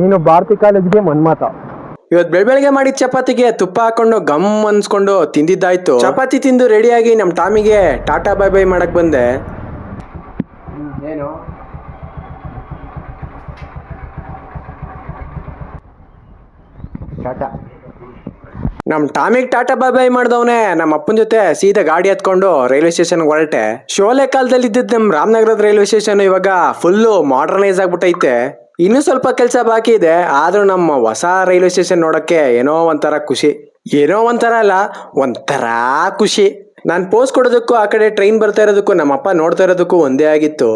ನೀನು ಭಾರತಿ ಕಾಲೇಜ್ಗೆ ಮನ್ಮಾತ. ಇವತ್ತು ಬೆಳ್ ಬೆಳಗ್ಗೆ ಮಾಡಿದ ಚಪಾತಿಗೆ ತುಪ್ಪ ಹಾಕೊಂಡು ಗಮ್ ಅನ್ಸ್ಕೊಂಡು ತಿಂದಿದ್ದಾಯ್ತು. ಚಪಾತಿ ತಿಂದು ರೆಡಿಯಾಗಿ ನಮ್ಮ ಟಾಮಿಗೆ ಟಾಟಾ ಬೈ ಬೈ ಮಾಡಕ್ ಬಂದೆ. ಏನು? ಟಾಟಾ. ನಮ್ ಟಾಮಿಗ್ ಟಾಟಾ ಬೈ ಬೈ ಮಾಡ್ದವ್ನೆ ನಮ್ಮ ಅಪ್ಪನ ಜೊತೆ ಸೀದಾ ಗಾಡಿ ಹತ್ಕೊಂಡು ರೈಲ್ವೆ ಸ್ಟೇಷನ್ ಹೊರಟೆ. ಶೋಲೆ ಕಾಲದಲ್ಲಿ ಇದ್ದಿದ್ದ ನಮ್ ರಾಮನಗರದ ರೈಲ್ವೆ ಸ್ಟೇಷನ್ ಇವಾಗ ಫುಲ್ಲು ಮಾಡರ್ನೈಸ್ ಆಗ್ಬಿಟ್ಟೈತೆ. ಇನ್ನೂ ಸ್ವಲ್ಪ ಕೆಲಸ ಬಾಕಿ ಇದೆ, ಆದ್ರೂ ನಮ್ಮ ಹೊಸ ರೈಲ್ವೆ ಸ್ಟೇಷನ್ ನೋಡಕ್ಕೆ ಏನೋ ಒಂಥರ ಖುಷಿ. ಏನೋ ಒಂಥರ ಅಲ್ಲ, ಒಂಥರ ಖುಷಿ. ನಾನು ಪೋಸ್ಟ್ ಕೊಡೋದಕ್ಕೂ ಆ ಕಡೆ ಟ್ರೈನ್ ಬರ್ತಾ ಇರೋದಕ್ಕೂ, ನಮ್ಮಪ್ಪ ನೋಡ್ತಾ ಇರೋದಕ್ಕೂ ಒಂದೇ ಆಗಿತ್ತು.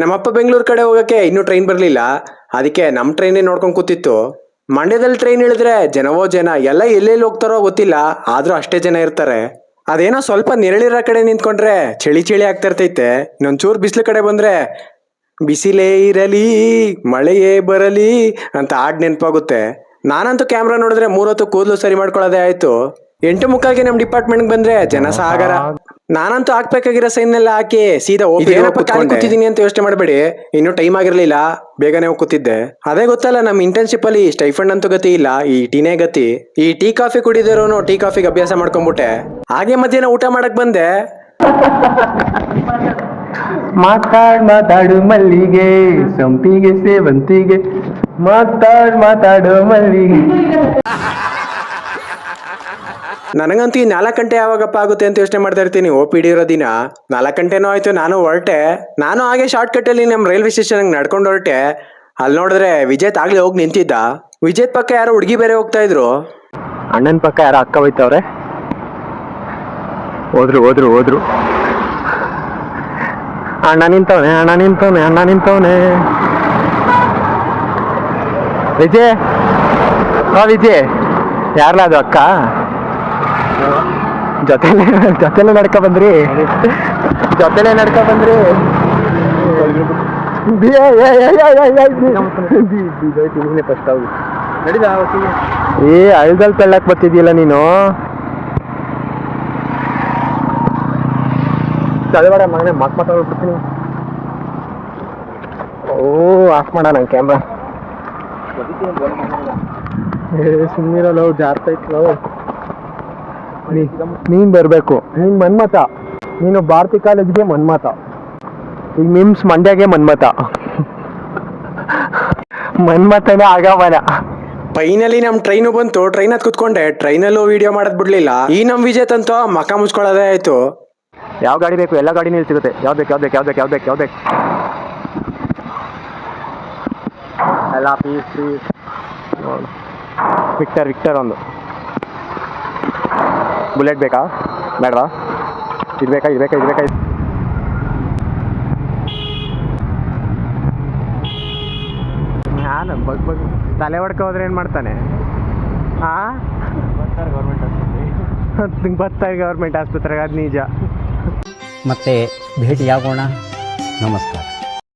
ನಮ್ಮಪ್ಪ ಬೆಂಗಳೂರು ಕಡೆ ಹೋಗಕ್ಕೆ ಇನ್ನೂ ಟ್ರೈನ್ ಬರಲಿಲ್ಲ. ಅದಕ್ಕೆ ನಮ್ಮ ಟ್ರೈನೇ ನೋಡ್ಕೊಂಡು ಕೂತಿತ್ತು. ಮಂಡ್ಯದಲ್ಲಿ ಟ್ರೈನ್ ಇಳಿದ್ರೆ ಜನವೋ ಜನ, ಎಲ್ಲ ಎಲ್ಲೆಲ್ಲಿ ಹೋಗ್ತಾರೋ ಗೊತ್ತಿಲ್ಲ, ಆದರೂ ಅಷ್ಟೇ ಜನ ಇರ್ತಾರೆ. ಅದೇನೋ ಸ್ವಲ್ಪ ನೆರಳಿರೋ ಕಡೆ ನಿಂತ್ಕೊಂಡ್ರೆ, ಚಳಿ ಚಳಿ ಆಗ್ತಾ ಇರ್ತೈತೆ. ಇನ್ನೊಂಚೂರು ಬಿಸಿಲು ಕಡೆ ಬಂದ್ರೆ ಬಿಸಿಲೇ ಇರಲಿ ಮಳೆಯೇ ಬರಲಿ ಅಂತ ಹಾಡ್ ನೆನಪಾಗುತ್ತೆ. ನಾನಂತೂ ಕ್ಯಾಮ್ರಾ ನೋಡಿದ್ರೆ ಮೂರತ್ತು ಕೂದಲು ಸರಿ ಮಾಡ್ಕೊಳ್ಳೋದೇ ಆಯ್ತು. ಎಂಟು ಮುಕ್ಕಾಗಿ ನಮ್ಮ ಡಿಪಾರ್ಟ್ಮೆಂಟ್ ಬಂದ್ರೆ ಜನಸಾಗರ. ನಾನಂತೂ ಹಾಕ್ಬೇಕಾಗಿರೋ ಸೈನ್ ಎಲ್ಲ ಹಾಕಿ ಸೀದಾ ಕೂತಿದ್ದೀನಿ ಅಂತ ಯೋಚನೆ ಮಾಡಬೇಡಿ. ಇನ್ನೂ ಟೈಮ್ ಆಗಿರ್ಲಿಲ್ಲ. ಬೇಗನೆ ಹೋಗಿ ಕೂತಿದ್ದೆ. ಅದೇ ಗೊತ್ತಲ್ಲ ನಮ್ಮ ಇಂಟರ್ನ್ಶಿಪ್ ಅಲ್ಲಿ ಸ್ಟೈಫಂಡ್ ಅಂತೂ ಗತಿ ಇಲ್ಲ ಈ ಟೀನೇ ಗತಿ. ಈ ಟೀ ಕಾಫಿ ಕುಡಿದಿರೋನು ಟೀ ಕಾಫಿಗೆ ಅಭ್ಯಾಸ ಮಾಡ್ಕೊಂಡ್ಬಿಟ್ಟೆ. ಹಾಗೆ ಮಧ್ಯಾಹ್ನ ಊಟ ಮಾಡಕ್ ಬಂದೆ. ಮಾತಾಡ್ ಮಾತಾಡು ಮಲ್ಲಿಗೆ ಸಂಪಿಗೆ ಸೇವಂತಿಗೆ. ಮಾತಾಡ್ ಮಾತಾಡು ಮಲ್ಲಿಗೆ. ನನಗಂತೂ ಈ ನಾಲ್ಕು ಗಂಟೆ ಯಾವಾಗಪ್ಪ ಆಗುತ್ತೆ ಅಂತ ಯೋಚನೆ ಮಾಡ್ತಾ ಇರ್ತೀನಿ. ಓ ಪಿ ಡಿ ಇರೋ ದಿನ. ನಾಲ್ಕು ಗಂಟೆನೂ ಆಯ್ತು ನಾನು ಹೊರಟೆ. ನಾನು ಹಾಗೆ ಶಾರ್ಟ್ ಕಟ್ ಅಲ್ಲಿ ನಮ್ಮ ರೈಲ್ವೆ ಸ್ಟೇಷನ್ ನಡ್ಕೊಂಡು ಹೊರಟೆ. ಅಲ್ಲಿ ನೋಡಿದ್ರೆ ವಿಜೇತ್ ಆಗ್ಲೇ ಹೋಗಿ ನಿಂತಿದ್ದ. ವಿಜೇತ್ ಪಕ್ಕ ಯಾರೋ ಹುಡುಗಿ ಬೇರೆ ಹೋಗ್ತಾ ಇದ್ರು. ಅಣ್ಣನ ಪಕ್ಕ ಯಾರೋ ಅಕ್ಕ ಹೋಯ್ತವ್ರೆ? ಹೋದ್ರು ಹೋದ್ರು ಹೋದ್ರು. ಅಣ್ಣ ನಿಂತವನೆ ಅಣ್ಣ ನಿಂತವನೆ ಅಣ್ಣ ನಿಂತವನೆ ವಿಜಯ್ ಹಾ ವಿಜಯ್ ಯಾರಲ್ಲ ಅದು ಅಕ್ಕ ಜೊತೆಲೆ ಜೊತೆಲೆ ನಡ್ಕೊ ಬಂದ್ರಿ ಜೊತೆಲೆ ನಡ್ಕೊ ಬಂದ್ರಿ ಏ ಅಳ್ದಲ್ ತಳ್ಳಕ್ ಬರ್ತಿದ್ಯಲ್ಲ ನೀನು ತಳಬೇಡ ಮಗನೆ ಮಕ್ ಮಾತಾಡ್ಬಿಡ್ತೀನಿ ಓ ಆಫ್ ಮಾಡ ನಂಗೆ ಕ್ಯಾಮ್ರಾ ಸುಮ್ಮನಿರಲ್ಲ ಇತ್ತು. ನೀನ್ ಬರ್ಬೇಕು. ನೀನ್ ಮನ್ಮತ ನೀನು ಭಾರತಿ ಕಾಲೇಜ್ಗೆ ಮನ್ಮತ ಈಗ ನಿಮ್ಸ್ ಮಂಡ್ಯಗೆ ಮನ್ಮತ ಮನ್ಮತನೇ ಆಗವನ ಫೈನಲಿ ನಮ್ ಟ್ರೈನು ಬಂತು. ಟ್ರೈನ್ ಹತ್ ಕುತ್ಕೊಂಡೆ. ಟ್ರೈನಲ್ಲೂ ವಿಡಿಯೋ ಮಾಡದ್ ಬಿಡ್ಲಿಲ್ಲ. ಈ ನಮ್ ವಿಜಯ್ ಅಂತೂ ಮಕ ಮುಚ್ಕೊಳ್ಳೋದೇ ಆಯ್ತು. ಯಾವ ಗಾಡಿ ಬೇಕು? ಎಲ್ಲ ಗಾಡಿನೂ ಇಲ್ಲಿ ಸಿಗುತ್ತೆ. ಯಾವ್ದು ಬೇಕು ಯಾವ್ದು ಬೇಕು ಯಾವ್ದು ಬೇಕು ಯಾವ್ದು ಬೇಕು ಎಲ್ಲ ಪೀಸ್ ಪೀಸ್ ವಿಕ್ಟರ್ ವಿಕ್ಟರ್ ಒಂದು. ಬುಲೆಟ್ ಬೇಕಾ? ಬೇಡವಾ? ಇದು ಬೇಕಾ ಇದು ಬೇಕಾ ಇದು ಬೇಕಾ ಇದು ನಾನು ಬಗ್ ಬಗ್. ತಲೆ ಹೊಡ್ಕೊ ಹೋದ್ರೆ ಏನು ಮಾಡ್ತಾನೆ? ಹಾಂ ಬರ್ತಾರೆ ಗೌರ್ಮೆಂಟ್ ಆಸ್ಪತ್ರೆಗೆ ಅದು ನಿಜ. ಮತ್ತೆ ಭೇಟಿಯಾಗೋಣ ನಮಸ್ಕಾರ